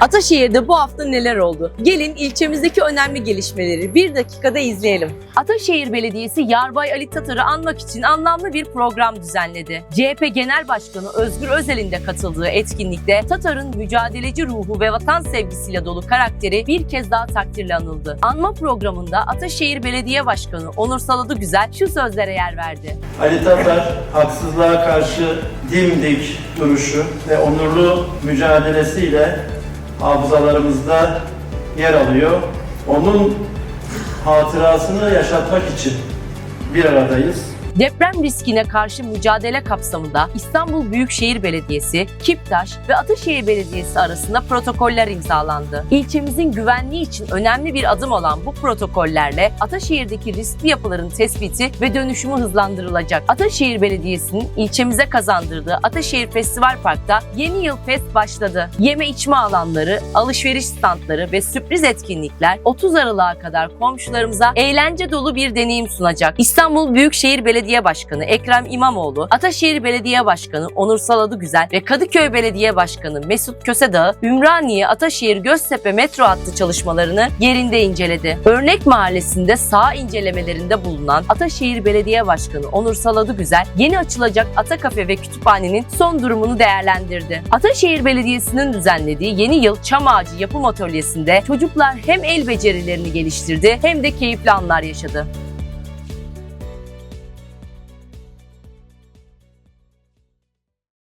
Ataşehir'de bu hafta neler oldu? Gelin ilçemizdeki önemli gelişmeleri bir dakikada izleyelim. Ataşehir Belediyesi Yarbay Ali Tatar'ı anmak için anlamlı bir program düzenledi. CHP Genel Başkanı Özgür Özel'in de katıldığı etkinlikte Tatar'ın mücadeleci ruhu ve vatan sevgisiyle dolu karakteri bir kez daha takdirle anıldı. Anma programında Ataşehir Belediye Başkanı Onur Saladı Güzel şu sözlere yer verdi. Ali Tatar haksızlığa karşı dimdik duruşu ve onurlu mücadelesiyle hafızalarımızda yer alıyor. Onun hatırasını yaşatmak için bir aradayız. Deprem riskine karşı mücadele kapsamında İstanbul Büyükşehir Belediyesi, Kiptaş ve Ataşehir Belediyesi arasında protokoller imzalandı. İlçemizin güvenliği için önemli bir adım olan bu protokollerle Ataşehir'deki riskli yapıların tespiti ve dönüşümü hızlandırılacak. Ataşehir Belediyesi'nin ilçemize kazandırdığı Ataşehir Festival Park'ta yeni yıl fest başladı. Yeme içme alanları, alışveriş standları ve sürpriz etkinlikler 30 Aralık'a kadar komşularımıza eğlence dolu bir deneyim sunacak. İstanbul Büyükşehir Belediye Başkanı Ekrem İmamoğlu, Ataşehir Belediye Başkanı Onur Saladı Güzel ve Kadıköy Belediye Başkanı Mesut Kösedağ, Ümraniye Ataşehir Göztepe metro hattı çalışmalarını yerinde inceledi. Örnek Mahallesi'nde sağ incelemelerinde bulunan Ataşehir Belediye Başkanı Onur Saladı Güzel, yeni açılacak Ata Kafe ve Kütüphanenin son durumunu değerlendirdi. Ataşehir Belediyesi'nin düzenlediği Yeni Yıl Çam Ağacı Yapım Atölyesi'nde çocuklar hem el becerilerini geliştirdi hem de keyifli anlar yaşadı.